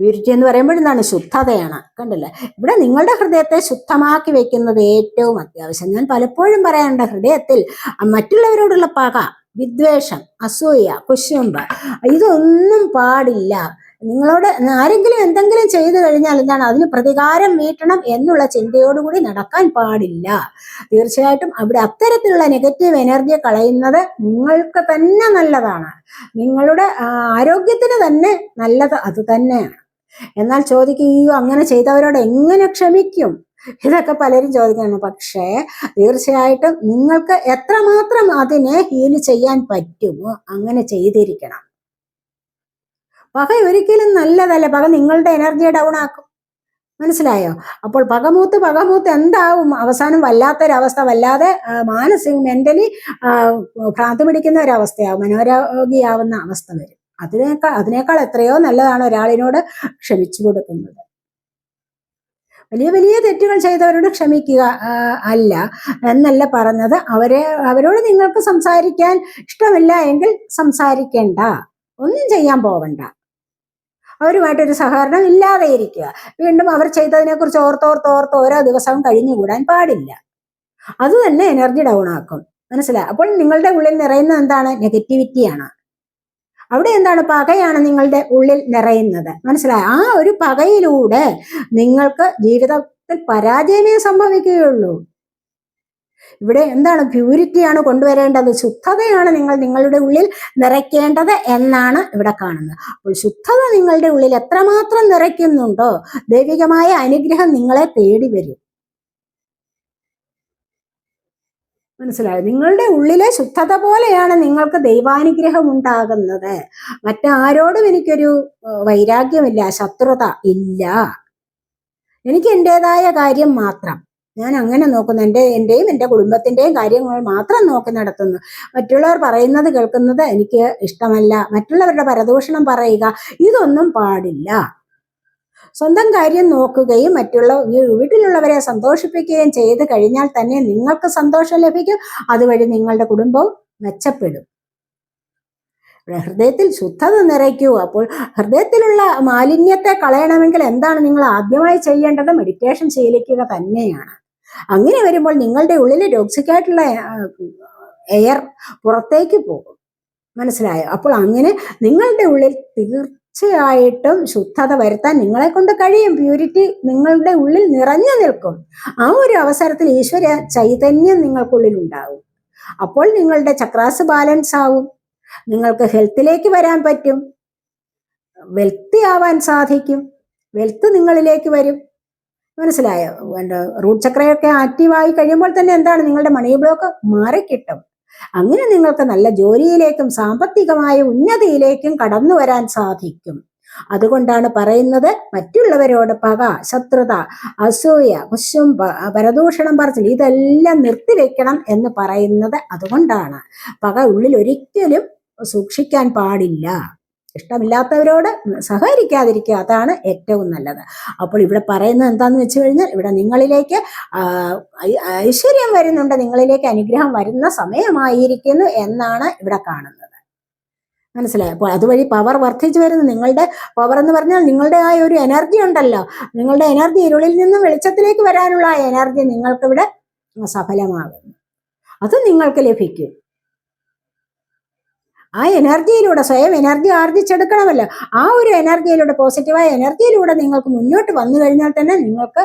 A: പ്യൂരിറ്റി എന്ന് പറയുമ്പോൾ എന്താണ് ശുദ്ധതയാണ്. കണ്ടില്ലേ? ഇവിടെ നിങ്ങളുടെ ഹൃദയത്തെ ശുദ്ധമാക്കി വെക്കുന്നത് ഏറ്റവും അത്യാവശ്യം. ഞാൻ പലപ്പോഴും പറയാറുണ്ട് ഹൃദയത്തിൽ മറ്റുള്ളവരോടുള്ള പക വിദ്വേഷം അസൂയ കുശുമ്പ് ഇതൊന്നും പാടില്ല. നിങ്ങളോട് ആരെങ്കിലും എന്തെങ്കിലും ചെയ്തു കഴിഞ്ഞാൽ എന്താണ്? അതിന് പ്രതികാരം വീട്ടണം എന്നുള്ള ചിന്തയോടുകൂടി നടക്കാൻ പാടില്ല. തീർച്ചയായിട്ടും അവിടെ അത്തരത്തിലുള്ള നെഗറ്റീവ് എനർജി കളയുന്നത് നിങ്ങൾക്ക് തന്നെ നല്ലതാണ്. നിങ്ങളുടെ ആരോഗ്യത്തിന് തന്നെ നല്ലത് അത് തന്നെയാണ്. എന്നാൽ ചോദിക്കുകയോ അങ്ങനെ ചെയ്തവരോട് എങ്ങനെ ക്ഷമിക്കും? ഇതൊക്കെ പലരും ചോദിക്കുന്നു പക്ഷേ തീർച്ചയായിട്ടും നിങ്ങൾക്ക് എത്രമാത്രം അതിനെ ഹീൽ ചെയ്യാൻ പറ്റുമോ അങ്ങനെ ചെയ്തിരിക്കണം. പക ഒരിക്കലും നല്ലതല്ല. പക നിങ്ങളുടെ എനർജി ഡൗൺ ആക്കും. മനസ്സിലായോ? അപ്പോൾ പകമൂത്ത് പകമൂത്ത് എന്താവും? അവസാനം വല്ലാത്തൊരവസ്ഥ. വല്ലാതെ മാനസിക മെന്റലി ഭ്രാന്തി പിടിക്കുന്ന ഒരവസ്ഥയാവും. മനോരോഗിയാവുന്ന അവസ്ഥ വരും. അതിനേക്കാൾ അതിനേക്കാൾ എത്രയോ നല്ലതാണ് ഒരാളിനോട് ക്ഷമിച്ചു കൊടുക്കുന്നത്. വലിയ വലിയ തെറ്റുകൾ ചെയ്തവരോട് ക്ഷമിക്കുക അല്ല എന്നല്ല പറഞ്ഞത്. അവരെ അവരോട് നിങ്ങൾക്ക് സംസാരിക്കാൻ ഇഷ്ടമില്ല എങ്കിൽ സംസാരിക്കേണ്ട. ഒന്നും ചെയ്യാൻ പോവണ്ട. അവരുമായിട്ടൊരു സഹകരണം ഇല്ലാതെ ഇരിക്കുക. വീണ്ടും അവർ ചെയ്തതിനെ കുറിച്ച് ഓർത്തോർത്ത് ഓർത്ത് ഓരോ ദിവസവും കഴിഞ്ഞുകൂടാൻ പാടില്ല. അത് തന്നെ എനർജി ഡൗൺ ആക്കും. മനസ്സിലായി അപ്പോൾ നിങ്ങളുടെ ഉള്ളിൽ നിറയുന്നത് എന്താണ്? നെഗറ്റിവിറ്റിയാണ്. അവിടെ എന്താണ് പകയാണ് നിങ്ങളുടെ ഉള്ളിൽ നിറയുന്നത്? മനസ്സിലായ? ആ ഒരു പകയിലൂടെ നിങ്ങൾക്ക് ജീവിതത്തിൽ പരാജയമേ സംഭവിക്കുകയുള്ളൂ. ഇവിടെ എന്താണ് പ്യൂരിറ്റിയാണ് കൊണ്ടുവരേണ്ടത്? ശുദ്ധതയാണ് നിങ്ങൾ നിങ്ങളുടെ ഉള്ളിൽ നിറയ്ക്കേണ്ടത് എന്നാണ് ഇവിടെ കാണുന്നത്. അപ്പോൾ ശുദ്ധത നിങ്ങളുടെ ഉള്ളിൽ എത്രമാത്രം നിറയ്ക്കുന്നുണ്ടോ? ദൈവികമായ അനുഗ്രഹം നിങ്ങളെ തേടി വരും. മനസ്സിലായോ? നിങ്ങളുടെ ഉള്ളിലെ ശുദ്ധത പോലെയാണ് നിങ്ങൾക്ക് ദൈവാനുഗ്രഹം ഉണ്ടാകുന്നത് മറ്റാരോടും എനിക്കൊരു വൈരാഗ്യമില്ല ശത്രുത ഇല്ല. എനിക്ക് എന്റെതായ കാര്യം മാത്രം. ഞാൻ അങ്ങനെ നോക്കുന്നു. എന്റെ എന്റെയും എന്റെ കുടുംബത്തിന്റെയും കാര്യങ്ങൾ മാത്രം നോക്കി നടത്തുന്നു. മറ്റുള്ളവർ പറയുന്നത് കേൾക്കുന്നത് എനിക്ക് ഇഷ്ടമല്ല. മറ്റുള്ളവരുടെ പരദൂഷണം പറയുക ഇതൊന്നും പാടില്ല. സ്വന്തം കാര്യം നോക്കുകയും മറ്റുള്ള വീട്ടിലുള്ളവരെ സന്തോഷിപ്പിക്കുകയും ചെയ്ത് കഴിഞ്ഞാൽ തന്നെ നിങ്ങൾക്ക് സന്തോഷം ലഭിക്കും. അതുവഴി നിങ്ങളുടെ കുടുംബവും മെച്ചപ്പെടും. ഹൃദയത്തിൽ ശുദ്ധത നിറയ്ക്കൂ അപ്പോൾ ഹൃദയത്തിലുള്ള മാലിന്യത്തെ കളയണമെങ്കിൽ എന്താണ് നിങ്ങൾ ആദ്യമായി ചെയ്യേണ്ടത്? മെഡിറ്റേഷൻ ശീലിക്കുക തന്നെയാണ്. അങ്ങനെ വരുമ്പോൾ നിങ്ങളുടെ ഉള്ളിലെ ടോക്സിക്കായിട്ടുള്ള എയർ പുറത്തേക്ക് പോകും. മനസ്സിലായോ? അപ്പോൾ അങ്ങനെ നിങ്ങളുടെ ഉള്ളിൽ തീർച്ചയായിട്ടും ശുദ്ധത വരുത്താൻ നിങ്ങളെ കൊണ്ട് കഴിയും. പ്യൂരിറ്റി നിങ്ങളുടെ ഉള്ളിൽ നിറഞ്ഞു നിൽക്കും. ആ ഒരു അവസരത്തിൽ ഈശ്വര ചൈതന്യം നിങ്ങൾക്കുള്ളിൽ ഉണ്ടാവും അപ്പോൾ നിങ്ങളുടെ ചക്രാസ് ബാലൻസ് ആവും. നിങ്ങൾക്ക് ഹെൽത്തിലേക്ക് വരാൻ പറ്റും. വെൽത്തി ആവാൻ സാധിക്കും. വെൽത്ത് നിങ്ങളിലേക്ക് വരും. മനസ്സിലായോ? എന്റെ റൂട്ട് ചക്രയൊക്കെ ആക്റ്റീവായി കഴിയുമ്പോൾ തന്നെ എന്താണ്? നിങ്ങളുടെ മണി ബ്ലോക്ക് മാറിക്കിട്ടും. അങ്ങനെ നിങ്ങൾക്ക് നല്ല ജോലിയിലേക്കും സാമ്പത്തികമായ ഉന്നതിയിലേക്കും കടന്നു വരാൻ സാധിക്കും. അതുകൊണ്ടാണ് പറയുന്നത് മറ്റുള്ളവരോട് പക ശത്രുത അസൂയ കുശും പരദൂഷണം പറച്ചിൽ ഇതെല്ലാം നിർത്തിവെക്കണം എന്ന് പറയുന്നത് അതുകൊണ്ടാണ്. പക ഉള്ളിൽ ഒരിക്കലും സൂക്ഷിക്കാൻ പാടില്ല. ഇഷ്ടമില്ലാത്തവരോട് സഹകരിക്കാതിരിക്കുക അതാണ് ഏറ്റവും നല്ലത്. അപ്പോൾ ഇവിടെ പറയുന്നത് എന്താണെന്ന് വെച്ച് കഴിഞ്ഞാൽ ഇവിടെ നിങ്ങളിലേക്ക് ഐശ്വര്യം വരുന്നുണ്ട് നിങ്ങളിലേക്ക് അനുഗ്രഹം വരുന്ന സമയമായിരിക്കുന്നു എന്നാണ് ഇവിടെ കാണുന്നത്. മനസ്സിലായി? അപ്പോൾ അതുവഴി പവർ വർദ്ധിച്ചു വരുന്നു. നിങ്ങളുടെ പവർ എന്ന് പറഞ്ഞാൽ നിങ്ങളുടെ ആ ഒരു എനർജി ഉണ്ടല്ലോ. നിങ്ങളുടെ എനർജി ഇരുളിൽ നിന്നും വെളിച്ചത്തിലേക്ക് വരാനുള്ള ആ എനർജി നിങ്ങൾക്കിവിടെ സഫലമാകുന്നു. അത് നിങ്ങൾക്ക് ലഭിക്കും. ആ എനർജിയിലൂടെ സ്വയം എനർജി ആർജിച്ചെടുക്കണമല്ലോ. ആ ഒരു എനർജിയിലൂടെ പോസിറ്റീവായ എനർജിയിലൂടെ നിങ്ങൾക്ക് മുന്നോട്ട് വന്നു കഴിഞ്ഞാൽ തന്നെ നിങ്ങൾക്ക്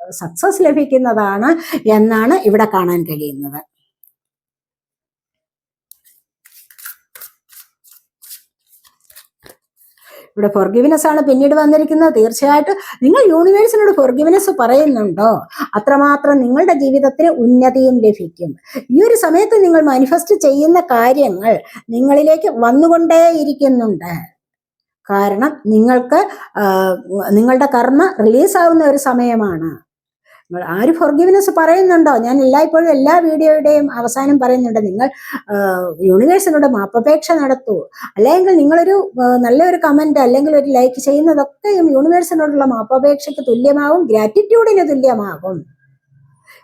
A: സക്സസ് ലഭിക്കുന്നതാണ് എന്നാണ് ഇവിടെ കാണാൻ കഴിയുന്നത്. ഇവിടെ ഫോർഗിവിനെസ് ആണ് പിന്നീട് വന്നിരിക്കുന്നത്. തീർച്ചയായിട്ടും നിങ്ങൾ യൂണിവേഴ്സിനോട് ഫോർഗിവിനെസ് പറയുന്നുണ്ടോ? അത്രമാത്രം നിങ്ങളുടെ ജീവിതത്തിന് ഉന്നതിയും ലഭിക്കും. ഈ ഒരു സമയത്ത് നിങ്ങൾ മാനിഫെസ്റ്റ് ചെയ്യുന്ന കാര്യങ്ങൾ നിങ്ങളിലേക്ക് വന്നുകൊണ്ടേയിരിക്കുന്നുണ്ട്. കാരണം നിങ്ങൾക്ക് നിങ്ങളുടെ കർമ്മ റിലീസാവുന്ന ഒരു സമയമാണ്. നിങ്ങൾ ആര് ഫോർഗിവ്നെസ് പറയുന്നുണ്ടോ? ഞാൻ എല്ലായ്പ്പോഴും എല്ലാ വീഡിയോയുടെയും അവസാനം പറയുന്നുണ്ട്. നിങ്ങൾ യൂണിവേഴ്സിനോട് മാപ്പപേക്ഷ നടത്തൂ. അല്ലെങ്കിൽ നിങ്ങളൊരു നല്ലൊരു കമന്റ് അല്ലെങ്കിൽ ഒരു ലൈക്ക് ചെയ്യുന്നതൊക്കെയും യൂണിവേഴ്സിനോടുള്ള മാപ്പപേക്ഷയ്ക്ക് തുല്യമാകും ഗ്രാറ്റിറ്റ്യൂഡിന് തുല്യമാകും.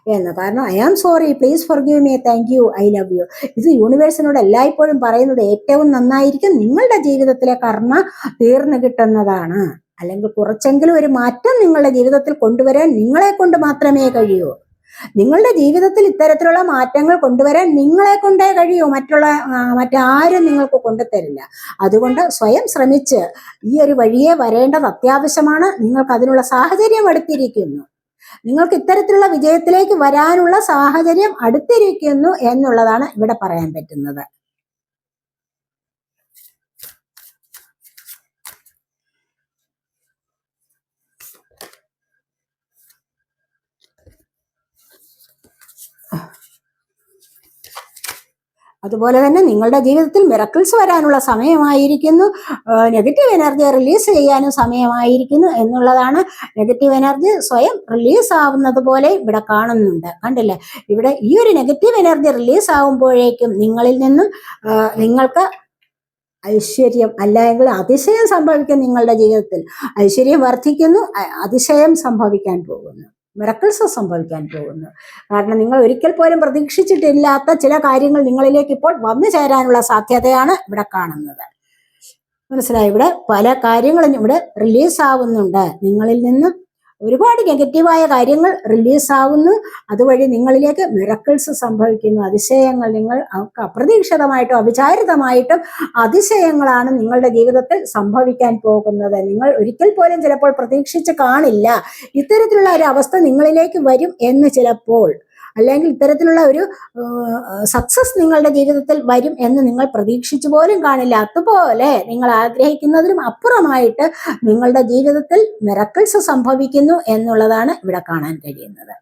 A: എന്ന്. കാരണം I am sorry please forgive me thank you I love you ഇത് യൂണിവേഴ്സിനോട് എല്ലായ്പ്പോഴും പറയുന്നത് ഏറ്റവും നന്നായിരിക്കും നിങ്ങളുടെ ജീവിതത്തിലെ കർമ്മ തീർന്നു കിട്ടുന്നതാണ്. അല്ലെങ്കിൽ കുറച്ചെങ്കിലും ഒരു മാറ്റം നിങ്ങളുടെ ജീവിതത്തിൽ കൊണ്ടുവരാൻ നിങ്ങളെ കൊണ്ട് മാത്രമേ കഴിയൂ. നിങ്ങളുടെ ജീവിതത്തിൽ ഇത്തരത്തിലുള്ള മാറ്റങ്ങൾ കൊണ്ടുവരാൻ നിങ്ങളെ കൊണ്ടേ കഴിയൂ. മറ്റുള്ള മറ്റാരും നിങ്ങൾക്ക് കൊണ്ടുതരില്ല അതുകൊണ്ട് സ്വയം ശ്രമിച്ച് ഈ ഒരു വഴിയെ വരേണ്ടത് അത്യാവശ്യമാണ്. നിങ്ങൾക്ക് അതിനുള്ള സാഹചര്യം അടുത്തിരിക്കുന്നു. നിങ്ങൾക്ക് ഇത്തരത്തിലുള്ള വിജയത്തിലേക്ക് വരാനുള്ള സാഹചര്യം അടുത്തിരിക്കുന്നു എന്നുള്ളതാണ് ഇവിടെ പറയാൻ പറ്റുന്നത്. അതുപോലെ തന്നെ നിങ്ങളുടെ ജീവിതത്തിൽ മിറക്കിൾസ് വരാനുള്ള സമയമായിരിക്കുന്നു. നെഗറ്റീവ് എനർജി റിലീസ് ചെയ്യാനും സമയമായിരിക്കുന്നു എന്നുള്ളതാണ്. നെഗറ്റീവ് എനർജി സ്വയം റിലീസ് ആവുന്നത് പോലെ ഇവിടെ കാണുന്നുണ്ട്. കണ്ടില്ലേ? ഇവിടെ ഈ ഒരു നെഗറ്റീവ് എനർജി റിലീസ് ആവുമ്പോഴേക്കും നിങ്ങളിൽ നിന്നും നിങ്ങൾക്ക് ഐശ്വര്യം അല്ലെങ്കിൽ അതിശയം സംഭവിക്കും നിങ്ങളുടെ ജീവിതത്തിൽ. ഐശ്വര്യം വർദ്ധിക്കുന്നു അതിശയം സംഭവിക്കാൻ പോകുന്നു. മിറക്കിൾസ് സംഭവിക്കാൻ പോകുന്നു. കാരണം നിങ്ങൾ ഒരിക്കൽ പോലും പ്രതീക്ഷിച്ചിട്ടില്ലാത്ത ചില കാര്യങ്ങൾ നിങ്ങളിലേക്ക് ഇപ്പോൾ വന്നു ചേരാനുള്ള സാധ്യതയാണ് ഇവിടെ കാണുന്നത്. മനസ്സിലായി? ഇവിടെ പല കാര്യങ്ങളും ഇവിടെ റിലീസ് ആവുന്നുണ്ട് നിങ്ങളിൽ നിന്ന് ഒരുപാട് നെഗറ്റീവായ കാര്യങ്ങൾ റിലീസ് ആവുന്നു അതുവഴി നിങ്ങളിലേക്ക് മിറക്കിൾസ് സംഭവിക്കുന്നു. അതിശയങ്ങൾ നിങ്ങൾ അപ്രതീക്ഷിതമായിട്ടും അവിചാരിതമായിട്ടും അതിശയങ്ങളാണ് നിങ്ങളുടെ ജീവിതത്തിൽ സംഭവിക്കാൻ പോകുന്നത്. നിങ്ങൾ ഒരിക്കൽ പോലും ചിലപ്പോൾ പ്രതീക്ഷിച്ച് കാണില്ല. ഇത്തരത്തിലുള്ള ഒരു അവസ്ഥ നിങ്ങളിലേക്ക് വരും എന്ന് ചിലപ്പോൾ അല്ലെങ്കിൽ ഇത്തരത്തിലുള്ള ഒരു സക്സസ് നിങ്ങളുടെ ജീവിതത്തിൽ വരും എന്ന് നിങ്ങൾ പ്രതീക്ഷിച്ചു പോലും കാണില്ല. അതുപോലെ നിങ്ങൾ ആഗ്രഹിക്കുന്നതിനും അപ്പുറമായിട്ട് നിങ്ങളുടെ ജീവിതത്തിൽ മിറക്കിൾസ് സംഭവിക്കുന്നു എന്നുള്ളതാണ് ഇവിടെ കാണാൻ കഴിയുന്നത്.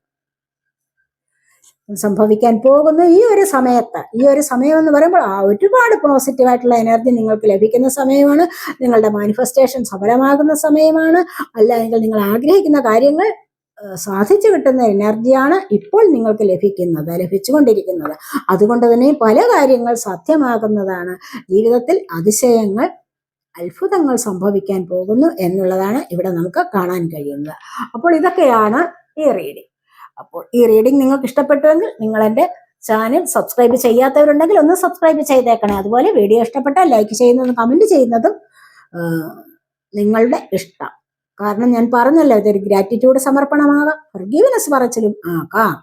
A: സംഭവിക്കാൻ പോകുന്ന ഈ ഒരു സമയത്ത് ഈ ഒരു സമയം എന്ന് പറയുമ്പോൾ ആ ഒരുപാട് പോസിറ്റീവ് ആയിട്ടുള്ള എനർജി നിങ്ങൾക്ക് ലഭിക്കുന്ന സമയമാണ് നിങ്ങളുടെ മാനിഫെസ്റ്റേഷൻ സഫലമാകുന്ന സമയമാണ് അല്ലെങ്കിൽ നിങ്ങൾ ആഗ്രഹിക്കുന്ന കാര്യങ്ങൾ സാധിച്ചു കിട്ടുന്ന എനർജിയാണ് ഇപ്പോൾ നിങ്ങൾക്ക് ലഭിക്കുന്നത് ലഭിച്ചുകൊണ്ടിരിക്കുന്നത്. അതുകൊണ്ട് തന്നെ പല കാര്യങ്ങൾ സാധ്യമാകുന്നതാണ്. ജീവിതത്തിൽ അതിശയങ്ങൾ അത്ഭുതങ്ങൾ സംഭവിക്കാൻ പോകുന്നു എന്നുള്ളതാണ് ഇവിടെ നമുക്ക് കാണാൻ കഴിയുന്നത്. അപ്പോൾ ഇതൊക്കെയാണ് ഈ റീഡിംഗ് അപ്പോൾ ഈ റീഡിംഗ് നിങ്ങൾക്ക് ഇഷ്ടപ്പെട്ടുവെങ്കിൽ നിങ്ങൾ എന്റെ ചാനൽ സബ്സ്ക്രൈബ് ചെയ്യാത്തവരുണ്ടെങ്കിൽ ഒന്ന് സബ്സ്ക്രൈബ് ചെയ്തേക്കണേ. അതുപോലെ വീഡിയോ ഇഷ്ടപ്പെട്ടാൽ ലൈക്ക് ചെയ്യുന്നതും കമന്റ് ചെയ്യുന്നതും നിങ്ങളുടെ ഇഷ്ടം. കാരണം ഞാൻ പറഞ്ഞല്ലോ ഇതൊരു ഗ്രാറ്റിറ്റ്യൂഡ് സമർപ്പണമാകാം. ഫർഗീവ്നെസ് പറച്ചിലും ആകാം.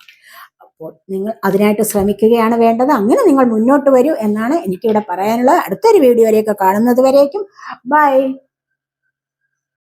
A: അപ്പോൾ നിങ്ങൾ അതിനായിട്ട് ശ്രമിക്കുകയാണ് വേണ്ടത്. അങ്ങനെ നിങ്ങൾ മുന്നോട്ട് വരൂ എന്നാണ് എനിക്കിവിടെ പറയാനുള്ളത്. അടുത്തൊരു വീഡിയോയിലേക്ക് കാണുന്നത് വരേക്കും. ബൈ